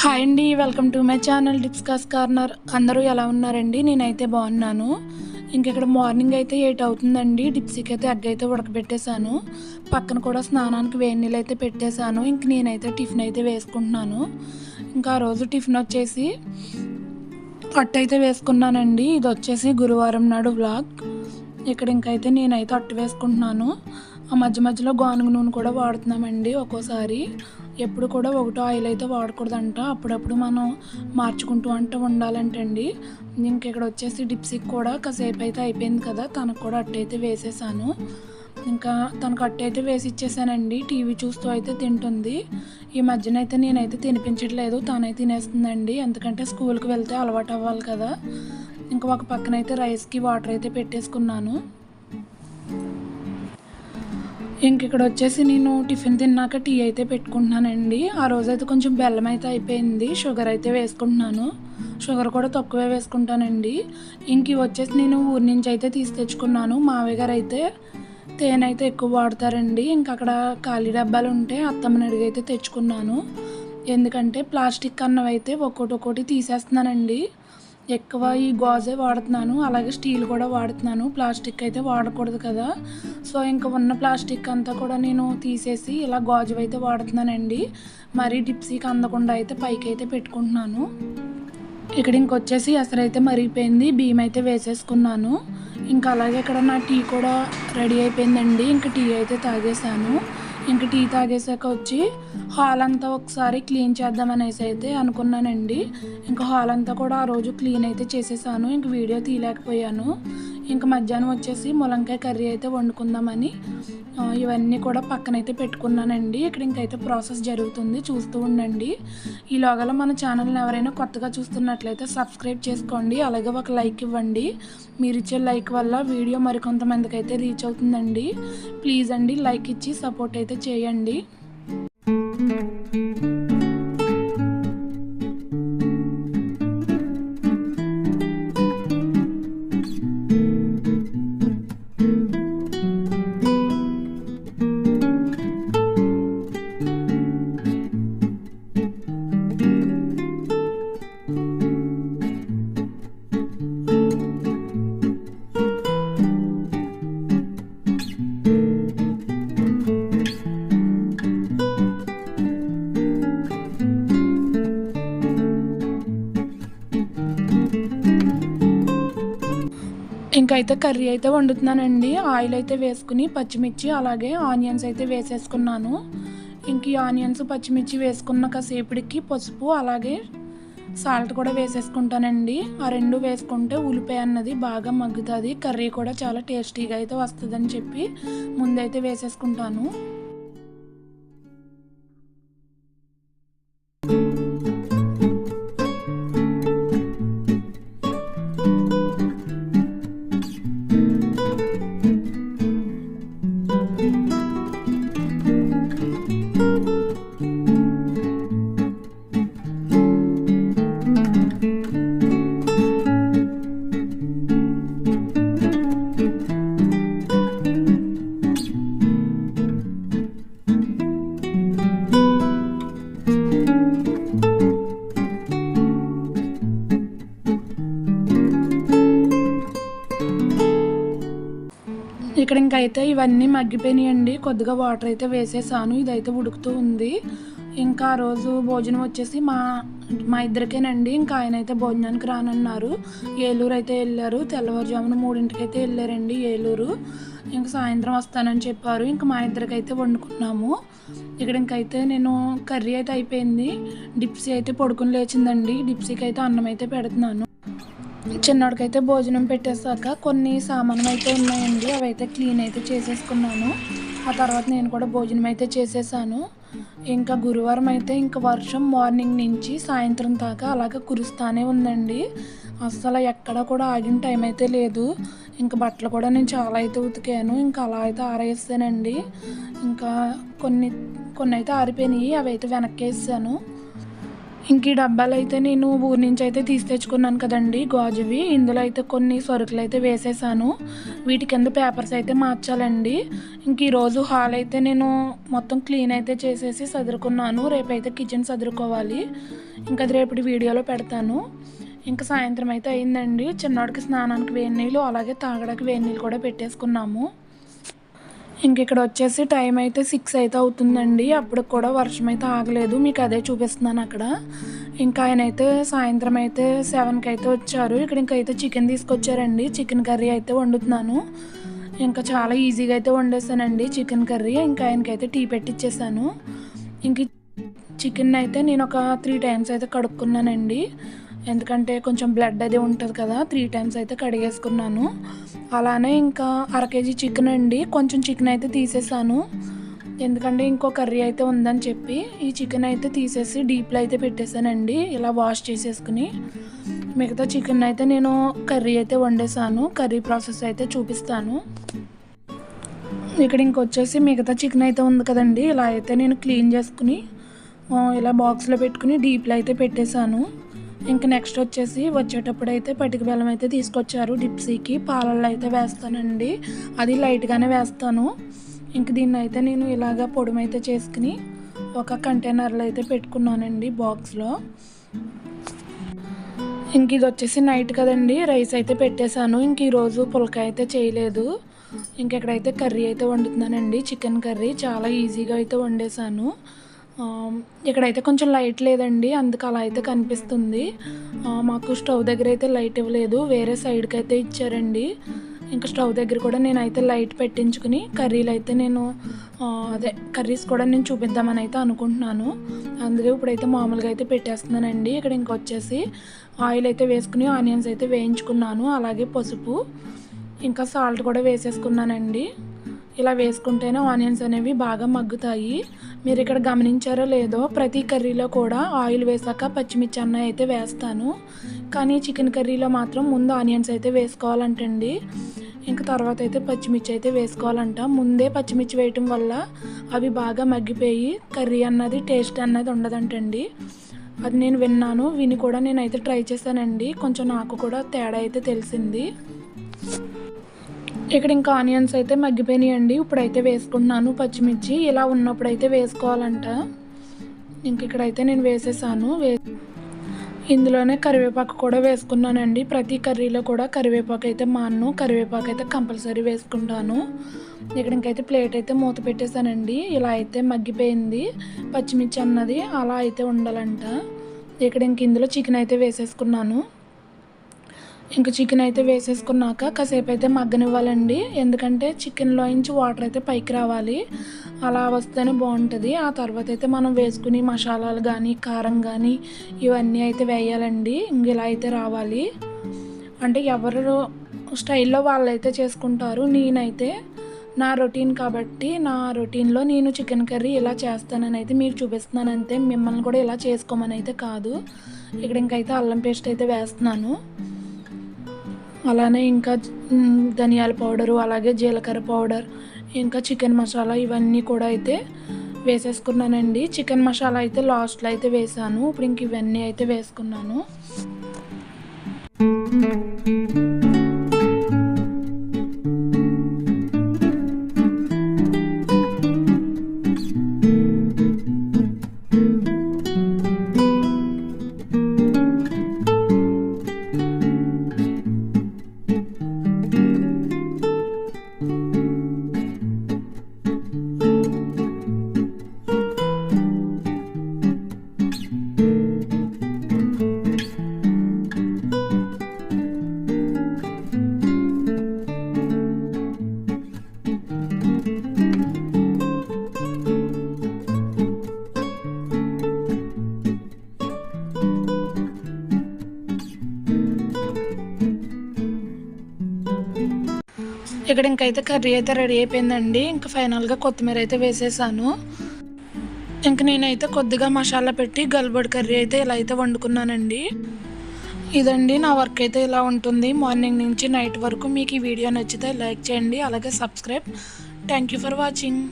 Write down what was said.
Hi అండి welcome to my channel డిప్స్కాస్ corner. అందరూ ఎలా ఉన్నారండి? నేనైతే బాగున్నాను. ఇంక ఇక్కడ మార్నింగ్ అయితే ఎయిట్ అవుతుందండి. డిప్సీకి అయితే అగ్గ అయితే ఉడకబెట్టేశాను. పక్కన కూడా స్నానానికి వేడి నీళ్ళు అయితే పెట్టేశాను. ఇంక నేనైతే టిఫిన్ అయితే వేసుకుంటున్నాను. ఇంకా ఆ రోజు టిఫిన్ వచ్చేసి అట్టు అయితే వేసుకున్నానండి. ఇది వచ్చేసి గురువారం నాడు వ్లాగ్. ఇక్కడ ఇంకైతే నేనైతే అట్టు వేసుకుంటున్నాను. ఆ మధ్య మధ్యలో గానుగ నూనె కూడా వాడుతున్నామండి ఒక్కోసారి. ఎప్పుడు కూడా ఒకటో ఆయిల్ అయితే వాడకూడదంట. అప్పుడప్పుడు మనం మార్చుకుంటూ అంటే ఉండాలంటండి ఇంక ఇక్కడ వచ్చేసి డిప్సిక్ కూడా కాసేపు అయితే అయిపోయింది కదా తనకు కూడా అట్టయితే వేసేసాను. ఇంకా తనకు అట్టయితే వేసి ఇచ్చేసానండి. టీవీ చూస్తూ అయితే తింటుంది. ఈ మధ్యన అయితే నేనైతే తినిపించట్లేదు తానే తినేస్తుందండి. ఎందుకంటే స్కూల్కి వెళ్తే అలవాటు అవ్వాలి కదా. ఇంకా ఒక పక్కన అయితే రైస్కి వాటర్ అయితే పెట్టేసుకున్నాను. ఇంక ఇక్కడ వచ్చేసి నేను టిఫిన్ తిన్నాక టీ అయితే పెట్టుకుంటున్నానండి. ఆ రోజైతే కొంచెం బెల్లం అయితే అయిపోయింది. షుగర్ అయితే వేసుకుంటున్నాను. షుగర్ కూడా తక్కువే వేసుకుంటానండి. ఇంక వచ్చేసి నేను ఊరి నుంచి అయితే తీసి తెచ్చుకున్నాను. మావయ్య గారు అయితే తేనె అయితే ఎక్కువ వాడతారండి. ఇంక అక్కడ ఖాళీ డబ్బాలు ఉంటే అత్తమ్మని అడిగి అయితే తెచ్చుకున్నాను. ఎందుకంటే ప్లాస్టిక్ అన్నవి అయితే ఒక్కొక్కటి ఒక్కొక్కటి తీసేస్తున్నానండి. ఎక్కువ ఈ గాజే వాడుతున్నాను. అలాగే స్టీల్ కూడా వాడుతున్నాను. ప్లాస్టిక్ అయితే వాడకూడదు కదా. సో ఇంకా ఉన్న ప్లాస్టిక్ అంతా కూడా నేను తీసేసి ఇలా గాజు అయితే వాడుతున్నానండి. మరీ డిప్సీకి అందకుండా అయితే పైకి అయితే పెట్టుకుంటున్నాను. ఇక్కడ ఇంకొచ్చేసి ఎసరైతే మరిగిపోయింది. బియ్యం అయితే వేసేసుకున్నాను. ఇంకా అలాగే ఇక్కడ నా టీ కూడా రెడీ అయిపోయిందండి. ఇంకా టీ అయితే తాగేసాను ఇంకా టీ తాగేసాక వచ్చి హాల్ అంతా ఒకసారి క్లీన్ చేద్దామనేసి అయితే అనుకున్నానండి. ఇంకా హాల్ అంతా కూడా ఆ రోజు క్లీన్ అయితే చేసేసాను. ఇంక వీడియో తీయలేకపోయాను. ఇంకా మధ్యాహ్నం వచ్చేసి ములంకాయ కర్రీ అయితే వండుకుందామని ఇవన్నీ కూడా పక్కనైతే పెట్టుకున్నానండి. ఇక్కడ ఇంకైతే ప్రాసెస్ జరుగుతుంది. చూస్తూ ఉండండి. ఈ లోగల మన ఛానల్ని ఎవరైనా కొత్తగా చూస్తున్నట్లయితే సబ్స్క్రైబ్ చేసుకోండి. అలాగే ఒక లైక్ ఇవ్వండి. మీరు ఇచ్చే లైక్ వల్ల వీడియో మరికొంతమందికి అయితే రీచ్ అవుతుందండి. ప్లీజ్ అండి లైక్ ఇచ్చి సపోర్ట్ అయితే చేయండి. ఇంకైతే కర్రీ అయితే వండుతున్నానండి. ఆయిల్ అయితే వేసుకుని పచ్చిమిర్చి అలాగే ఆనియన్స్ అయితే వేసేసుకున్నాను. ఇంక ఈ ఆనియన్స్ పచ్చిమిర్చి వేసుకున్న కాసేపటికి పసుపు అలాగే సాల్ట్ కూడా వేసేసుకుంటానండి. ఆ రెండు వేసుకుంటే ఉల్లిపాయ అన్నది బాగా మగ్గుతుంది. కర్రీ కూడా చాలా టేస్టీగా అయితే వస్తుందని చెప్పి ముందైతే వేసేసుకుంటాను. అయితే ఇవన్నీ మగ్గిపోయినాయండి. కొద్దిగా వాటర్ అయితే వేసేసాను. ఇదైతే ఉడుకుతూ ఉంది. ఇంకా ఆ రోజు భోజనం వచ్చేసి మా మా ఇద్దరికేనండి. ఇంకా ఆయన అయితే భోజనానికి రానన్నారు. ఏలూరు అయితే వెళ్ళారు. తెల్లవారుజామున మూడింటికి అయితే వెళ్ళారండి ఏలూరు. ఇంకా సాయంత్రం వస్తానని చెప్పారు. ఇంకా మా ఇద్దరికైతే వండుకున్నాము. ఇక్కడ ఇంకైతే నేను కర్రీ అయితే అయిపోయింది. డిప్సీ అయితే పడుకుని లేచిందండి. డిప్సీకి అయితే అన్నం అయితే పెడుతున్నాను. చిన్నోడికైతే భోజనం పెట్టేసాక కొన్ని సామాన్లు అయితే ఉన్నాయండి అవి అయితే క్లీన్ అయితే చేసేసుకున్నాను. ఆ తర్వాత నేను కూడా భోజనం అయితే చేసేసాను. ఇంకా గురువారం అయితే ఇంకా వర్షం మార్నింగ్ నుంచి సాయంత్రం దాకా అలాగే కురుస్తానే ఉందండి. అస్సలు ఎక్కడ కూడా ఆగిన టైం అయితే లేదు. ఇంకా బట్టలు కూడా నేను చాలా అయితే ఉతికాను ఇంకా అలా అయితే ఆరేసానండి. ఇంకా కొన్ని కొన్ని అయితే ఆరిపోయినాయి అవి అయితే వెనక్కి వేసాను ఇంక ఈ డబ్బాలు అయితే నేను ఊరి నుంచి అయితే తీసి తెచ్చుకున్నాను కదండి గాజువి. ఇందులో అయితే కొన్ని సరుకులు అయితే వేసేసాను. వీటి కింద పేపర్స్ అయితే మార్చాలండి. ఇంక ఈరోజు హాల్ అయితే నేను మొత్తం క్లీన్ అయితే చేసేసి సదురుకున్నాను. రేపైతే కిచెన్ సదురుకోవాలి. ఇంకా అది రేపటి వీడియోలో పెడతాను. ఇంకా సాయంత్రం అయితే అయిందండి. చిన్నవాడికి స్నానానికి వేడి నీళ్ళు అలాగే తాగడానికి వేడి నీళ్ళు కూడా పెట్టేసుకున్నాము. ఇంక ఇక్కడ వచ్చేసి టైం అయితే సిక్స్ అయితే అవుతుందండి. అప్పుడు కూడా వర్షం అయితే ఆగలేదు. మీకు అదే చూపిస్తున్నాను అక్కడ. ఇంకా ఆయన అయితే సాయంత్రం అయితే సెవెన్కి అయితే వచ్చారు. ఇక్కడ ఇంకా అయితే చికెన్ తీసుకొచ్చారండి. చికెన్ కర్రీ అయితే వండుతున్నాను. ఇంకా చాలా ఈజీగా అయితే వండేసానండి చికెన్ కర్రీ ఇంకా ఆయనకైతే టీ పెట్టిచ్చేసాను. ఇంక చికెన్ అయితే నేను ఒక త్రీ టైమ్స్ అయితే కడుక్కున్నానండి. ఎందుకంటే కొంచెం బ్లడ్ అది ఉంటుంది కదా త్రీ టైమ్స్ అయితే కడిగేసుకున్నాను. అలానే ఇంకా అర కేజీ చికెన్ అండి కొంచెం చికెన్ అయితే తీసేసాను. ఎందుకంటే ఇంకో కర్రీ అయితే ఉందని చెప్పి ఈ చికెన్ అయితే తీసేసి డీప్లో అయితే పెట్టేశానండి ఇలా వాష్ చేసేసుకుని. మిగతా చికెన్ అయితే నేను కర్రీ అయితే వండేసాను కర్రీ ప్రాసెస్ అయితే చూపిస్తాను. ఇక్కడ ఇంకొచ్చేసి మిగతా చికెన్ అయితే ఉంది కదండి ఇలా అయితే నేను క్లీన్ చేసుకుని ఇలా బాక్స్లో పెట్టుకుని డీప్లో అయితే పెట్టేశాను. ఇంక నెక్స్ట్ వచ్చేసి వచ్చేటప్పుడు అయితే పటిక బెల్లం అయితే తీసుకొచ్చారు. డిప్సీకి పాలల్లో అయితే వేస్తానండి. అది లైట్గానే వేస్తాను. ఇంక దీన్ని అయితే నేను ఇలాగ పొడిమైతే చేసుకుని ఒక కంటైనర్లో అయితే పెట్టుకున్నానండి బాక్స్లో. ఇంక ఇది వచ్చేసి నైట్ కదండి రైస్ అయితే పెట్టేశాను. ఇంక ఈరోజు పులక అయితే చేయలేదు. ఇంకెక్కడైతే కర్రీ అయితే వండుతున్నానండి. చికెన్ కర్రీ చాలా ఈజీగా అయితే వండేసాను ఇక్కడైతే కొంచెం లైట్ లేదండి అందుకు అలా అయితే కనిపిస్తుంది. మాకు స్టవ్ దగ్గర అయితే లైట్ ఇవ్వలేదు వేరే సైడ్కి అయితే ఇచ్చారండి. ఇంకా స్టవ్ దగ్గర కూడా నేనైతే లైట్ పెట్టించుకుని కర్రీలు అయితే నేను అదే కర్రీస్ కూడా నేను చూపిద్దామని అయితే అనుకుంటున్నాను. అందుకే ఇప్పుడైతే మామూలుగా అయితే పెట్టేస్తున్నానండి. ఇక్కడ ఇంకొచ్చేసి ఆయిల్ అయితే వేసుకుని ఆనియన్స్ అయితే వేయించుకున్నాను అలాగే పసుపు ఇంకా సాల్ట్ కూడా వేసేసుకున్నానండి. ఇలా వేసుకుంటేనే ఆనియన్స్ అనేవి బాగా మగ్గుతాయి. మీరు ఇక్కడ గమనించారో లేదో ప్రతి కర్రీలో కూడా ఆయిల్ వేసాక పచ్చిమిర్చి అన్న అయితే వేస్తాను. కానీ చికెన్ కర్రీలో మాత్రం ముందు ఆనియన్స్ అయితే వేసుకోవాలంటండి. ఇంకా తర్వాత అయితే పచ్చిమిర్చి అయితే వేసుకోవాలంట. ముందే పచ్చిమిర్చి వేయటం వల్ల అవి బాగా మగ్గిపోయి కర్రీ అన్నది టేస్ట్ అన్నది ఉండదంటండి. అది నేను విన్నాను విని కూడా నేనైతే ట్రై చేశానండి. కొంచెం నాకు కూడా తేడా అయితే తెలిసింది. ఇక్కడ ఇంకా ఆనియన్స్ అయితే మగ్గిపోయినాయండి. ఇప్పుడైతే వేసుకుంటున్నాను పచ్చిమిర్చి. ఇలా ఉన్నప్పుడు అయితే వేసుకోవాలంట. ఇంక ఇక్కడైతే నేను వేసేసాను. వే ఇందులోనే కరివేపాకు కూడా వేసుకున్నానండి. ప్రతి కర్రీలో కూడా కరివేపాకు అయితే మాను కరివేపాకు అయితే కంపల్సరీ వేసుకుంటాను. ఇక్కడ ఇంకైతే ప్లేట్ అయితే మూత పెట్టేశానండి ఇలా అయితే మగ్గిపోయింది. పచ్చిమిర్చి అన్నది అలా అయితే ఉండాలంట. ఇక్కడ ఇంక ఇందులో చికెన్ అయితే వేసేసుకున్నాను. ఇంకా చికెన్ అయితే వేసేసుకున్నాక కాసేపు అయితే మగ్గనివ్వాలండి. ఎందుకంటే చికెన్లో నుంచి వాటర్ అయితే పైకి రావాలి. అలా వస్తేనే బాగుంటుంది. ఆ తర్వాత అయితే మనం వేసుకుని మసాలాలు కానీ కారం కానీ ఇవన్నీ అయితే వేయాలండి. ఇంక ఇలా అయితే రావాలి. అంటే ఎవరు స్టైల్లో వాళ్ళైతే చేసుకుంటారు. నేనైతే నా రొటీన్ కాబట్టి నా రొటీన్లో నేను చికెన్ కర్రీ ఇలా చేస్తానని అయితే మీకు చూపిస్తున్నాను అంతే మిమ్మల్ని కూడా ఇలా చేసుకోమని అయితే కాదు. ఇక్కడ ఇంకైతే అల్లం పేస్ట్ అయితే వేస్తున్నాను. అలానే ఇంకా ధనియాల పౌడరు అలాగే జీలకర్ర పౌడర్ ఇంకా చికెన్ మసాలా ఇవన్నీ కూడా అయితే వేసేసుకున్నానండి. చికెన్ మసాలా అయితే లాస్ట్లో అయితే వేసాను. ఇప్పుడు ఇంక ఇవన్నీ అయితే వేసుకున్నాను. ఇక్కడ ఇంకైతే కర్రీ అయితే రెడీ అయిపోయిందండి. ఇంకా ఫైనల్గా కొత్తిమీర అయితే వేసేసాను. ఇంక నేనైతే కొద్దిగా మసాలా పెట్టి గల్బడి కర్రీ అయితే ఇలా అయితే వండుకున్నానండి. ఇదండి నా వర్క్ అయితే ఇలా ఉంటుంది. మార్నింగ్ నుంచి నైట్ వరకు మీకు ఈ వీడియో నచ్చితే లైక్ చేయండి అలాగే subscribe. Thank you for watching